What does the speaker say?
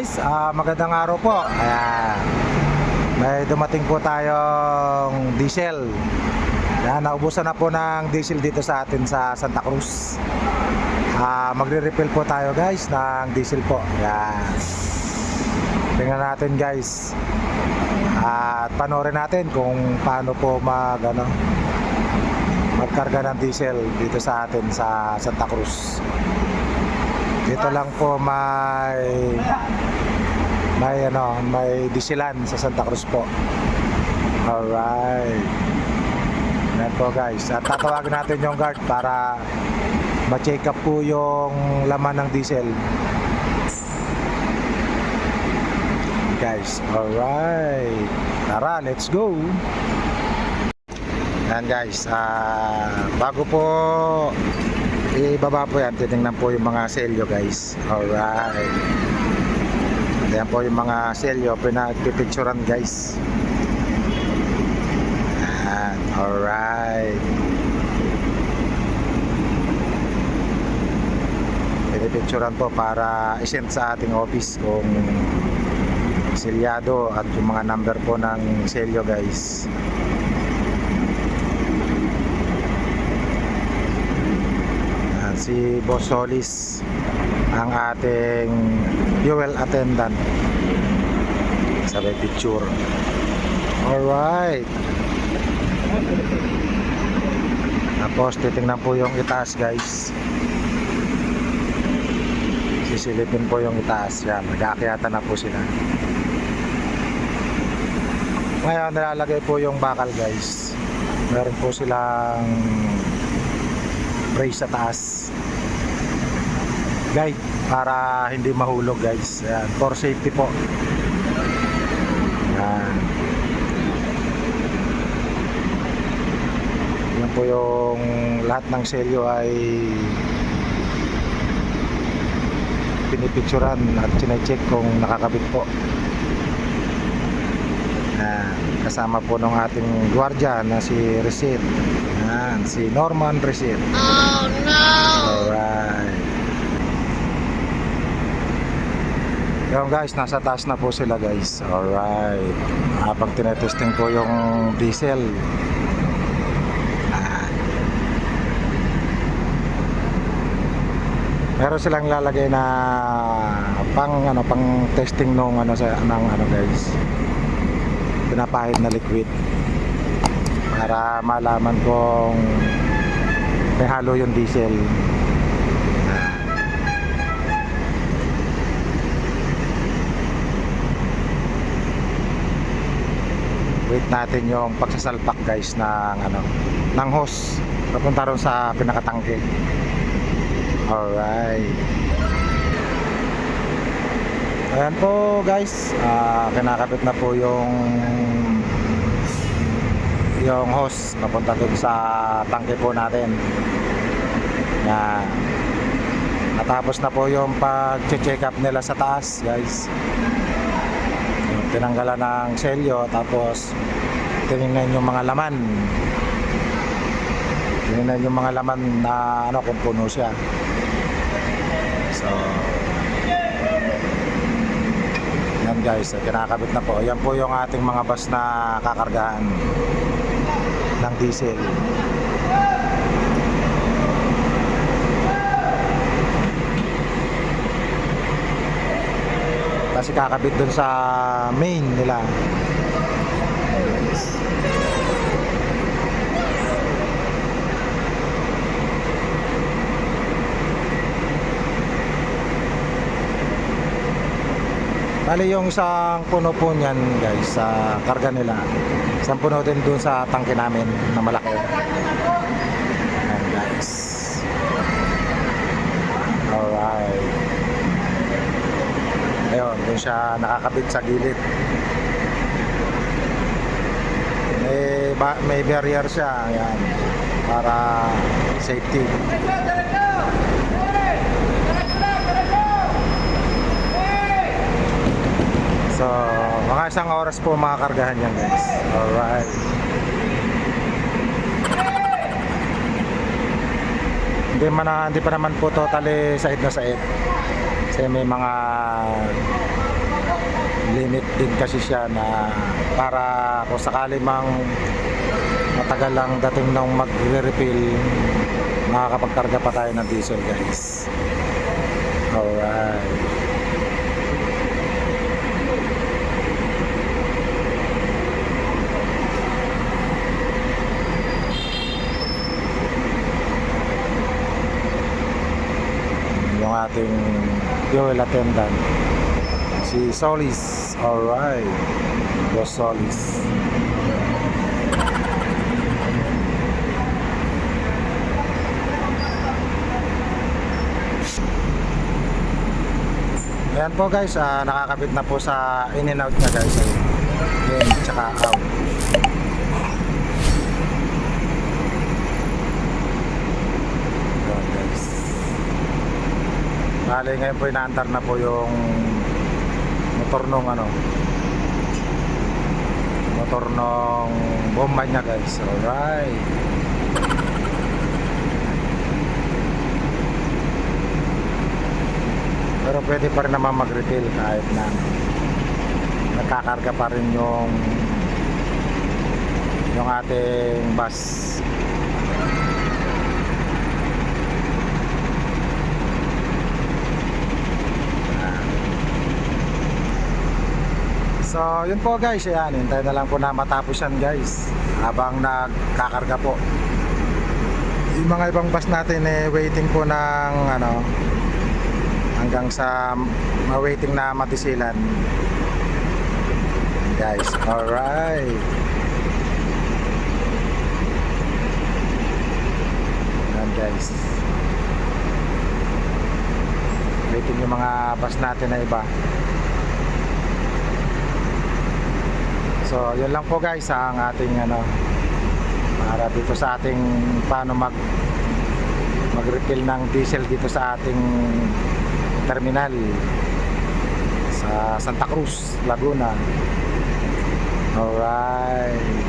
guys, Ah, magandang araw po. Ayan. May dumating po tayong diesel. Ayan, naubusan na po ng diesel dito sa atin sa Santa Cruz. Ah, magre-refill po tayo guys ng diesel po. Ayan. Tingnan natin guys. At panoorin natin kung paano po mag ano, magkarga ng diesel dito sa atin sa Santa Cruz. Dito lang po may may ano, may disilan sa Santa Cruz po. Alright. Yan po guys. At tatawagin natin yung guard para ma-check up po yung laman ng diesel. Guys, alright. Tara, let's go. Yan guys, ah, bago po ibaba po yan, titingnan po yung mga selyo guys. Alright. Yan po yung mga selyo, pinagpipicturan guys. Yan, alright. Pinipicturan po para isend sa ating office kung selyado at yung mga number po ng selyo guys. Yan, si Boss Solis ang ating fuel attendant. Sa may picture alright tapos titingnan po yung itaas guys. Sisilipin po yung itaas yan. Nag-aakyatan na po sila. Ngayon nilalagay po yung bakal guys. Meron po silang brace sa taas guide para hindi mahulog guys Ayan, for safety po Ayan. yan po yung lahat ng selyo ay pinipicturan at chinecheck kung nakakabit po Ayan. kasama po ng ating gwardiya na si Resit Ayan, si Norman Resit Oh no! Alright. Yung guys, nasa taas na po sila guys. Alright. Habang tinetesting po yung diesel. Ah. Meron silang lalagay na pang ano pang testing nung ano sa ng ano guys. Pinapahid na liquid para malaman kung may halo yung diesel. Wait natin yung pagsasalpak guys ng ano ng hose. Papunta ron sa pinakatangke. Alright. Ayan po guys. Ah, kinakabit na po yung yung hose papunta dun sa tangke po natin. Na natapos na po yung pag-check up nila sa taas guys tinanggalan ng selyo tapos tinignan yung mga laman. Tinignan yung mga laman na ano kung puno siya. So yan guys kinakabit na po. Yan po yung ating mga bus na kakargahan ng diesel kasi kakabit dun sa main nila Bali yung isang puno po niyan guys sa karga nila. Isang puno din dun sa tangke namin na malaki. Ayan guys. Alright. Ayun, dun siya nakakabit sa gilid. May, ba, may barrier siya. Ayan. Para safety. So, mga isang oras po makakargahan yan guys. Alright. Hindi, man hindi pa naman po totally side na side. Kasi may mga limit din kasi siya na para kung sakali mang matagal ang dating ng magre-refill makakapagkarga pa tayo ng diesel guys. Alright. Yung ating fuel attendant si Solis alright Boss Solis Ayan po guys, ah, nakakabit na po sa in and out niya guys. In tsaka out. Ayan. Bali ngayon po inaantar na po yung motor nung ano motor nung bomba niya guys. Alright. Pero pwede pa rin naman mag-retail kahit na nagkakarga pa rin yung yung ating bus. So, yun po guys, ayan, hintay na lang po na matapos yan guys habang nagkakarga po. Yung mga ibang bus natin eh waiting po ng ano hanggang sa ma-waiting na matisilan. Guys, alright. Yan guys. Waiting yung mga bus natin na iba. So, yun lang po guys ang ating ano para dito sa ating paano mag mag-refill ng diesel dito sa ating terminal sa Santa Cruz, Laguna. Alright.